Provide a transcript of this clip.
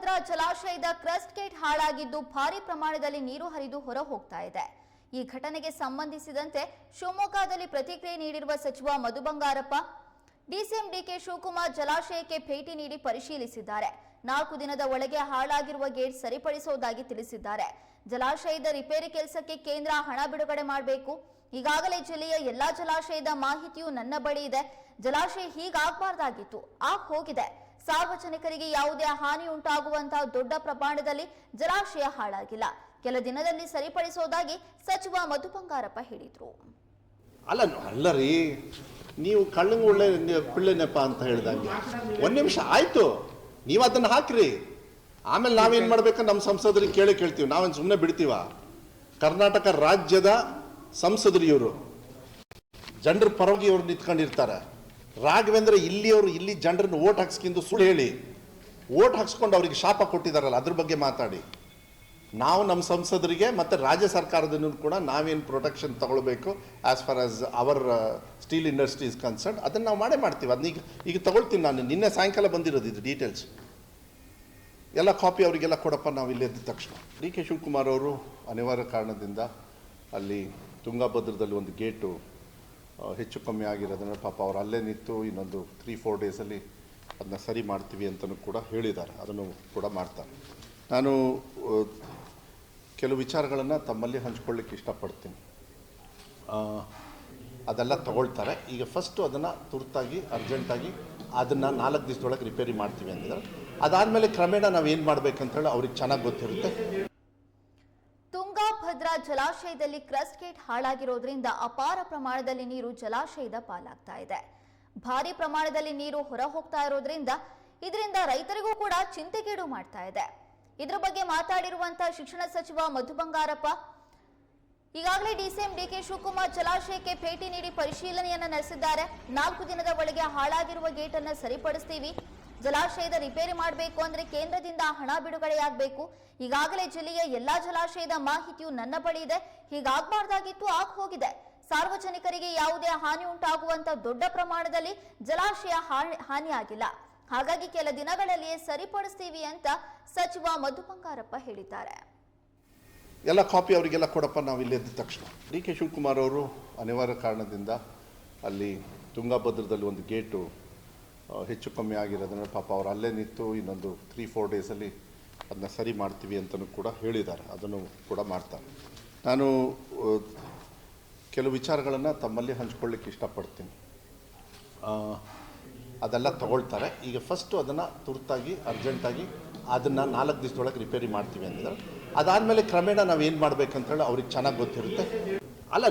ತುಂಗಭದ್ರಾ ಜಲಾಶಯದ crust gate ಹಾಳಾಗಿದ್ದು ಭಾರಿ ಪ್ರಮಾಣದಲ್ಲಿ ನೀರು ಹರಿದು ಹೊರ ಹೋಗ್ತಾ ಇದೆ. ಈ ಘಟನೆಗೆ ಸಂಬಂಧಿಸಿದಂತೆ ಶಿವಮೊಗ್ಗದಲ್ಲಿ ಪ್ರತಿಕ್ರಿಯೆ ನೀಡಿರುವ ಸಚಿವ ಮಧು ಬಂಗಾರಪ್ಪ, ಡಿಸಿಎಂ ಡಿಕೆ ಶಿವಕುಮಾರ್ ಜಲಾಶಯಕ್ಕೆ ಭೇಟಿ ನೀಡಿ ಪರಿಶೀಲಿಸಿದ್ದಾರೆ. ನಾಲ್ಕು ದಿನದ ಒಳಗೆ ಹಾಳಾಗಿರುವ ಗೇಟ್ ಸರಿಪಡಿಸುವುದಾಗಿ ತಿಳಿಸಿದ್ದಾರೆ. ಜಲಾಶಯದ ರಿಪೇರಿ ಕೆಲಸಕ್ಕೆ ಕೇಂದ್ರ ಹಣ ಬಿಡುಗಡೆ ಮಾಡಬೇಕು. ಈಗಾಗಲೇ ಜಿಲ್ಲೆಯ ಎಲ್ಲಾ ಜಲಾಶಯದ ಮಾಹಿತಿಯು ನನ್ನ ಬಳಿ ಇದೆ. ಜಲಾಶಯ ಹೀಗಾಗಬಾರ್ದಾಗಿತ್ತು. ಆಗ್ ಹೋಗಿದೆ. ಸಾರ್ವಜನಿಕರಿಗೆ ಯಾವುದೇ ಹಾನಿ ಉಂಟಾಗುವಂತಹ ದೊಡ್ಡ ಪ್ರಮಾಣದಲ್ಲಿ ಜಲಾಶಯ ಹಾಳಾಗಿಲ್ಲ. ಕೆಲ ದಿನದಲ್ಲಿ ಸರಿಪಡಿಸೋದಾಗಿ ಸಚಿವ ಮಧು ಬಂಗಾರಪ್ಪ ಹೇಳಿದ್ರು. ಅಲ್ಲ ಅಲ್ಲ ರೀ, ನೀವು ಕಳ್ಳಂಗೆ ಒಳ್ಳೆ ನೆ- ಅಂತ ಹೇಳಿದಂಗೆ. ಒಂದ್ ನಿಮಿಷ ಆಯ್ತು. ನೀವು ಅದನ್ನ ಹಾಕ್ರಿ. ಆಮೇಲೆ ನಾವೇನ್ ಮಾಡ್ಬೇಕು ನಮ್ಮ ಸಂಸದರಿಗೆ ಕೇಳಿ ಕೇಳ್ತೀವಿ. ನಾವೇನು ಸುಮ್ಮನೆ ಬಿಡ್ತೀವ? ಕರ್ನಾಟಕ ರಾಜ್ಯದ ಸಂಸದರು ಇವರು ಜನರ ಪರವಾಗಿ ಇವ್ರು ನಿಂತ್ಕೊಂಡಿರ್ತಾರೆ. ರಾಘವೇಂದ್ರ ಇಲ್ಲಿಯವರು ಇಲ್ಲಿ ಜನರನ್ನು ಓಟ್ ಹಾಕ್ಸ್ಕೊಂಡು ಸುಳ್ಳು ಹೇಳಿ. ಓಟ್ ಹಾಕ್ಸ್ಕೊಂಡು ಅವರಿಗೆ ಶಾಪ ಕೊಟ್ಟಿದ್ದಾರಲ್ಲ ಅದ್ರ ಬಗ್ಗೆ ಮಾತಾಡಿ. ನಾವು ನಮ್ಮ ಸಂಸದರಿಗೆ ಮತ್ತು ರಾಜ್ಯ ಸರ್ಕಾರದನ್ನು ಕೂಡ ನಾವೇನು ಪ್ರೊಟೆಕ್ಷನ್ ತಗೊಳ್ಬೇಕು as far as our steel industries concern ಅದನ್ನು ನಾವು ಮಾಡೇ ಮಾಡ್ತೀವಿ. ಅದನ್ನ ಈಗ ಈಗ ತಗೊಳ್ತೀನಿ ನಾನು. ನಿನ್ನೆ ಸಾಯಂಕಾಲ ಬಂದಿರೋದು ಇದು ಡೀಟೇಲ್ಸ್ ಎಲ್ಲ ಕಾಪಿ ಅವರಿಗೆಲ್ಲ ಕೊಡಪ್ಪ ನಾವು ಇಲ್ಲಿ ಎದ್ದ ತಕ್ಷಣ. ಡಿ ಕೆ ಶಿವಕುಮಾರ್ ಅವರು ಅನಿವಾರ್ಯ ಕಾರಣದಿಂದ ಅಲ್ಲಿ ತುಂಗಭದ್ರದಲ್ಲಿ ಒಂದು ಗೇಟು ಹೆಚ್ಚು ಕಮ್ಮಿ ಆಗಿರೋದನ್ನ ಪಾಪ ಅವ್ರು ಅಲ್ಲೇ ನಿಂತು ಇನ್ನೊಂದು ತ್ರೀ ಫೋರ್ ಡೇಸಲ್ಲಿ ಅದನ್ನ ಸರಿ ಮಾಡ್ತೀವಿ ಅಂತಲೂ ಕೂಡ ಹೇಳಿದ್ದಾರೆ. ಅದನ್ನು ಕೂಡ ಮಾಡ್ತಾರೆ. ನಾನು ಕೆಲವು ವಿಚಾರಗಳನ್ನು ತಮ್ಮಲ್ಲಿ ಹಂಚ್ಕೊಳ್ಳಿಕ್ಕೆ ಇಷ್ಟಪಡ್ತೀನಿ. ಅದೆಲ್ಲ ತಗೊಳ್ತಾರೆ. ಈಗ ಫಸ್ಟು ಅದನ್ನು ತುರ್ತಾಗಿ ಅರ್ಜೆಂಟಾಗಿ ಅದನ್ನು ನಾಲ್ಕು ದಿವಸದೊಳಗೆ ರಿಪೇರಿ ಮಾಡ್ತೀವಿ ಅಂದಿದ್ದಾರೆ ಅದಾದಮೇಲೆ ಕ್ರಮೇಣ ನಾವು ಏನು ಮಾಡ್ಬೇಕಂತೇಳಿ ಅವ್ರಿಗೆ ಚೆನ್ನಾಗಿ ಗೊತ್ತಿರುತ್ತೆ. ಜಲಾಶಯದಲ್ಲಿ ಕ್ರಸ್ಟ್ ಗೇಟ್ ಹಾಳಾಗಿರೋದ್ರಿಂದ ಅಪಾರ ಪ್ರಮಾಣದಲ್ಲಿ ನೀರು ಜಲಾಶಯದ ಪಾಲಾಗ್ತಾ ಇದೆ. ಭಾರಿ ಪ್ರಮಾಣದಲ್ಲಿ ನೀರು ಹೊರ ಹೋಗ್ತಾ ಇರೋದ್ರಿಂದ ಇದರಿಂದ ರೈತರಿಗೂ ಕೂಡ ಚಿಂತೆಗೀಡು ಮಾಡ್ತಾ ಇದೆ. ಇದ್ರ ಬಗ್ಗೆ ಮಾತಾಡಿರುವಂತಹ ಶಿಕ್ಷಣ ಸಚಿವ ಮಧು ಬಂಗಾರಪ್ಪ, ಈಗಾಗಲೇ ಡಿಸಿಎಂ ಡಿಕೆ ಶಿವಕುಮಾರ್ ಜಲಾಶಯಕ್ಕೆ ಭೇಟಿ ನೀಡಿ ಪರಿಶೀಲನೆಯನ್ನ ನಡೆಸಿದ್ದಾರೆ. ನಾಲ್ಕು ದಿನದ ಒಳಗೆ ಹಾಳಾಗಿರುವ ಗೇಟ್ ಸರಿಪಡಿಸ್ತೀವಿ. ಜಲಾಶಯದ ರಿಪೇರಿ ಮಾಡಬೇಕು ಅಂದ್ರೆ ಕೇಂದ್ರದಿಂದ ಹಣ ಬಿಡುಗಡೆಯಾಗಬೇಕು. ಈಗಾಗಲೇ ಜಿಲ್ಲೆಯ ಎಲ್ಲಾ ಜಲಾಶಯದ ಮಾಹಿತಿಯು ನನ್ನ ಬಳಿ ಇದೆ. ಹೀಗಾಗಬಾರ್ದಾಗಿತ್ತು ಆಗ ಹೋಗಿದೆ. ಸಾರ್ವಜನಿಕರಿಗೆ ಯಾವುದೇ ಹಾನಿ ಉಂಟಾಗುವಂತ ದೊಡ್ಡ ಪ್ರಮಾಣದಲ್ಲಿ ಜಲಾಶಯ ಹಾನಿ- ಹಾನಿಯಾಗಿಲ್ಲ. ಹಾಗಾಗಿ ಕೆಲ ದಿನಗಳಲ್ಲಿಯೇ ಸರಿಪಡಿಸ್ತೀವಿ ಅಂತ ಸಚಿವ ಮಧು ಬಂಗಾರಪ್ಪ ಹೇಳಿದ್ದಾರೆ. ಎಲ್ಲ ಕಾಪಿ ಅವರಿಗೆಲ್ಲ ಕೊಡಪ್ಪ ನಾವು ಇಲ್ಲಿ ಎದ್ದ ತಕ್ಷಣ. ಡಿ ಕೆ ಶಿವಕುಮಾರ್ ಅವರು ಅನಿವಾರ್ಯ ಕಾರಣದಿಂದ ಅಲ್ಲಿ ತುಂಗಭದ್ರದಲ್ಲಿ ಒಂದು ಗೇಟು ಹೆಚ್ಚು ಕಮ್ಮಿ ಆಗಿರೋದನ್ನ ಪಾಪ ಅವ್ರು ಅಲ್ಲೇ ನಿಂತು ಇನ್ನೊಂದು ತ್ರೀ ಫೋರ್ ಡೇಸಲ್ಲಿ ಅದನ್ನ ಸರಿ ಮಾಡ್ತೀವಿ ಅಂತಲೂ ಕೂಡ ಹೇಳಿದ್ದಾರೆ. ಅದನ್ನು ಕೂಡ ಮಾಡ್ತಾರೆ. ನಾನು ಕೆಲವು ವಿಚಾರಗಳನ್ನು ತಮ್ಮಲ್ಲಿ ಹಂಚ್ಕೊಳ್ಳಿಕ್ಕೆ ಇಷ್ಟಪಡ್ತೀನಿ. ಅದೆಲ್ಲ ತಗೊಳ್ತಾರೆ. ಈಗ ಫಸ್ಟು ಅದನ್ನು ತುರ್ತಾಗಿ ಅರ್ಜೆಂಟಾಗಿ ಅದನ್ನು ನಾಲ್ಕು ದಿವಸದೊಳಗೆ ರಿಪೇರಿ ಮಾಡ್ತೀವಿ ಅಂತಂದ್ರೆ ಅದಾದಮೇಲೆ ಕ್ರಮೇಣ ನಾವು ಏನು ಮಾಡ್ಬೇಕಂತೇಳಿ ಅವ್ರಿಗೆ ಚೆನ್ನಾಗಿ ಗೊತ್ತಿರುತ್ತೆ. ಅಲ್ಲ